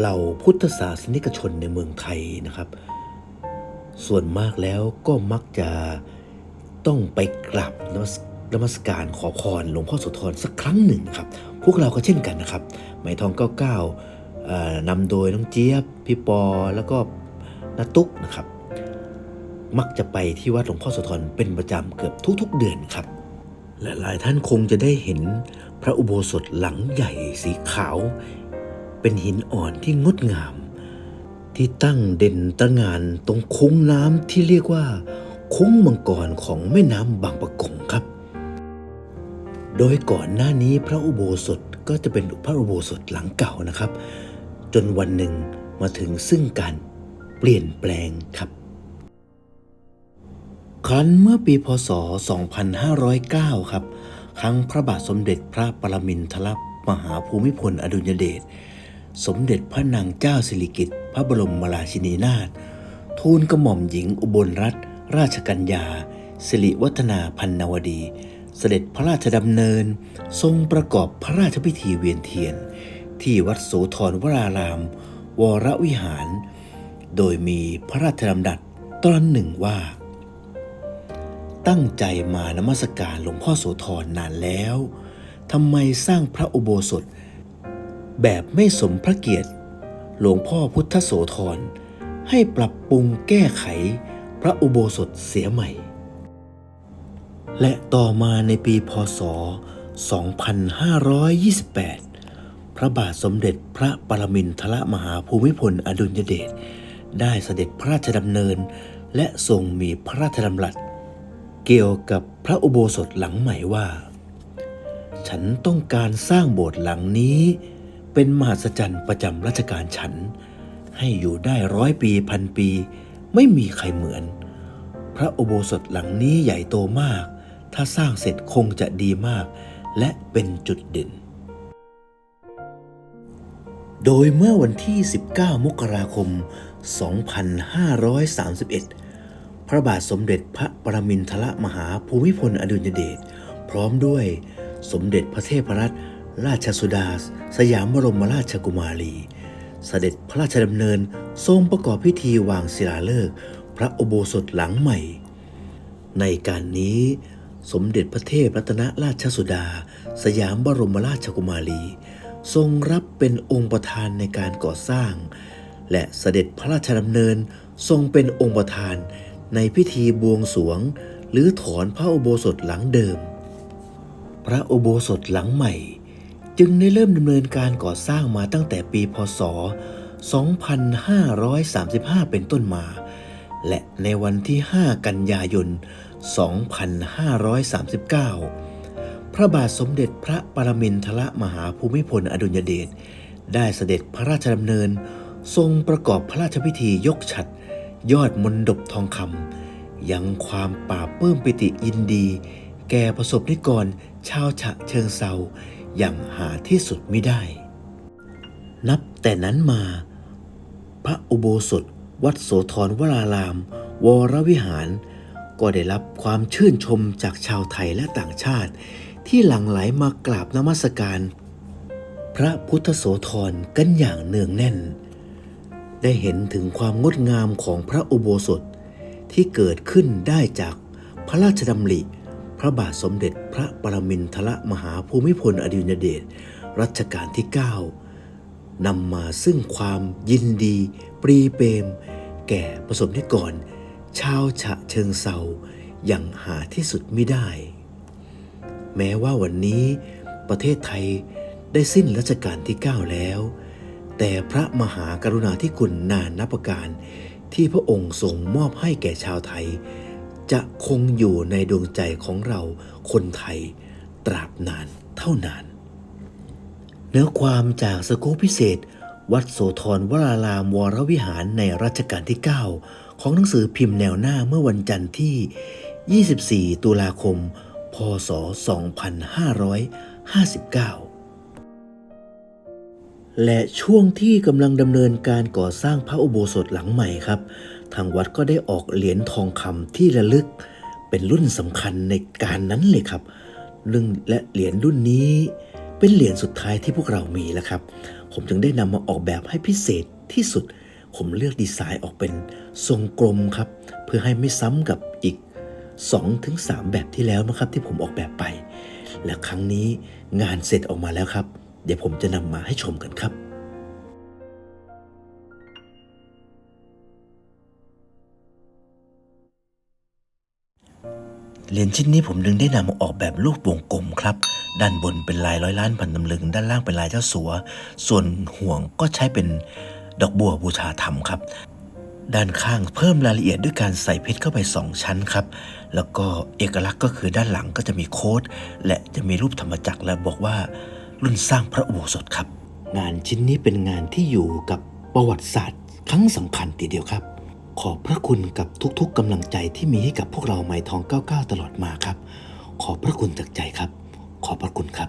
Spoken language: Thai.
เหล่าพุทธศาสนิกชนในเมืองไทยนะครับ ส่วนมากแล้วก็มักจะต้องไปกราบนมัสนมัสการขอพรหลวงพ่อโสธรสักครั้งหนึ่งนะครับ พวกเราก็เช่นกันนะครับไหมทอง99เอ่อนำโดยน้องเจี๊ยบ พี่ปอแล้วก็นตุกนะครับ มักจะไปที่วัดหลวงพ่อโสธรเป็นประจำเกือบทุกๆเดือนครับและหลายท่านคงจะได้เห็นพระอุโบสถหลังใหญ่สีขาว เป็นหินอ่อนที่งดงาม ที่ตั้งเด่นตระงานตรงคุ้งน้ำที่เรียกว่าคุ้งมังกรของแม่น้ำบางปะกงครับ โดยก่อนหน้านี้พระอุโบสถก็จะเป็นพระอุโบสถหลังเก่านะครับ จนวันหนึ่งมาถึงซึ่งการเปลี่ยนแปลงครับครั้นเมื่อปีพศ 2509 ครับ ครั้งพระบาทสมเด็จพระปรมินทรมหาภูมิพลอดุลยเดช สมเด็จพระนางเจ้าสิริกิติ์พระบรมราชินีนาถทูลกระหม่อมหญิงอุบลรัตนราชกัญญา สิริวัฒนาพันนวดี เสด็จพระราชดำเนิน ทรงประกอบพระราชพิธีเวียนเทียน ที่วัดโสธรวราราม วรวิหาร โดยมีพระราชดำรัสตอนหนึ่งว่า ตั้งใจมานมัสการหลวงพ่อโสธรนานแล้วทำไมสร้างพระอุโบสถ แบบไม่สมพระเกียรติ หลวงพ่อพุทธโสธรให้ปรับปรุงแก้ไขพระอุโบสถเสียใหม่ และต่อมาในปีพศ 2528 พระบาทสมเด็จพระปรมินทรมหาภูมิพลอดุลยเดชได้เสด็จพระราชดำเนิน และทรงมีพระราชดำรัส เกี่ยวกับพระอุโบสถหลังใหม่ว่า ฉันต้องการสร้างโบสถ์หลังนี้ เป็นมหัศจรรย์ประจำรัชกาลฉัน ให้อยู่ได้ร้อยปีพันปี ไม่มีใครเหมือน พระอุโบสถหลังนี้ใหญ่โตมาก ถ้าสร้างเสร็จคงจะดีมาก และเป็นจุดเด่น โดยเมื่อวันที่ 19 มกราคม 2531 พระบาทสมเด็จพระปรมินทรมหาภูมิพลอดุลยเดชพร้อมด้วยสมเด็จพระเทพรัตน ราชสุดา สยามบรมราชกุมารี เสด็จพระราชดำเนินทรงประกอบพิธีวางศิลาฤกษ์พระอุโบสถหลังใหม่ ในการนี้สมเด็จพระเทพรัตนราชสุดา สยามบรมราชกุมารี ทรงรับเป็นองค์ประธานในการก่อสร้าง และเสด็จพระราชดำเนินทรงเป็นองค์ประธานในพิธีบวงสวง หรือถอนพระอุโบสถหลังเดิม พระอุโบสถหลังใหม่ จึงได้เริ่มดำเนินการก่อสร้างมาตั้งแต่ปีพศ 2535 เป็นต้นมา และในวันที่ 5 กันยายน 2539 พระบาทสมเด็จพระปรมินทรมหาภูมิพลอดุลยเดชได้เสด็จพระราชดำเนิน ทรงประกอบพระราชพิธียกฉัตรยอดมนดบทองคำยังความป่าบปลื้มปิติยินดี แก่ประสบนิกร ชาวฉะเชิงเซา อย่างหาที่สุดไม่ได้ นับแต่นั้นมา พระอุโบสถวัดโสธรวราราม วรวิหาร ก็ได้รับความชื่นชมจากชาวไทยและต่างชาติ ที่หลั่งไหลมากราบนมัสการ พระพุทธโสธรกันอย่างเนืองแน่น ได้เห็นถึงความงดงามของพระอุโบสถที่เกิดขึ้นได้จากพระราชดำริ พระบาทสมเด็จพระปรมินทรมหาภูมิพลอดุลยเดชรัชกาลที่ 9 นำมาซึ่งความยินดี ปรีเปรมแก่ประสบนิกรชาวฉะเชิงเซาอย่างหาที่สุดไม่ได้ แม้ว่าวันนี้ประเทศไทยได้สิ้นรัชกาลที่ 9 แล้ว แต่พระมหากรุณาธิคุณนานนับประการที่พระองค์ทรงมอบให้แก่ชาวไทย จะคงอยู่ในดวงใจของเราคนไทยตราบนานเท่านาน เนื้อความจากสกู๊ปพิเศษ วัดโสธรวรารามวรวิหารในรัชกาลที่ 9 ของหนังสือพิมพ์แนวหน้าเมื่อวันจันทร์ที่ 24 ตุลาคม พศ 2559 และช่วงที่กำลังดำเนินการก่อสร้างพระอุโบสถหลังใหม่ครับ ทางวัดก็ได้ออกเหรียญทองคำที่ระลึกเป็นรุ่นสำคัญในการนั้นเลยครับเรื่องและเหรียญรุ่นนี้เป็นเหรียญสุดท้ายที่พวกเรามีแล้วครับ ผมจึงได้นำมาออกแบบให้พิเศษที่สุด ผมเลือกดีไซน์ออกเป็นทรงกลมครับ เพื่อให้ไม่ซ้ำกับอีก 2-3 แบบที่แล้วนะครับ ที่ผมออกแบบไป และครั้งนี้งานเสร็จออกมาแล้วครับ เดี๋ยวผมจะนำมาให้ชมกันครับ เหรียญชิ้นนี้ผมดึงได้นำมาออกแบบรูปวงกลมครับ ด้านบนเป็นลายร้อยล้านพันตำลึง ด้านล่างเป็นลายเจ้าสัว ส่วนห่วงก็ใช้เป็นดอกบัวบูชาธรรมครับ ด้านข้างเพิ่มรายละเอียดด้วยการใส่เพชรเข้าไป 2 ชั้นครับ แล้วก็เอกลักษณ์ก็คือด้านหลังก็จะมีโค้ด และจะมีรูปธรรมจักรและบอกว่า รุ่นสร้างพระอุโบสถครับ งานชิ้นนี้เป็นงานที่อยู่กับประวัติศาสตร์ครั้งสำคัญทีเดียวครับ ขอบพระคุณกับทุกๆกำลังใจที่มีให้กับพวกเราไม้ทอง 99 ตลอดมาครับ ขอบพระคุณจากใจครับ ขอบพระคุณครับ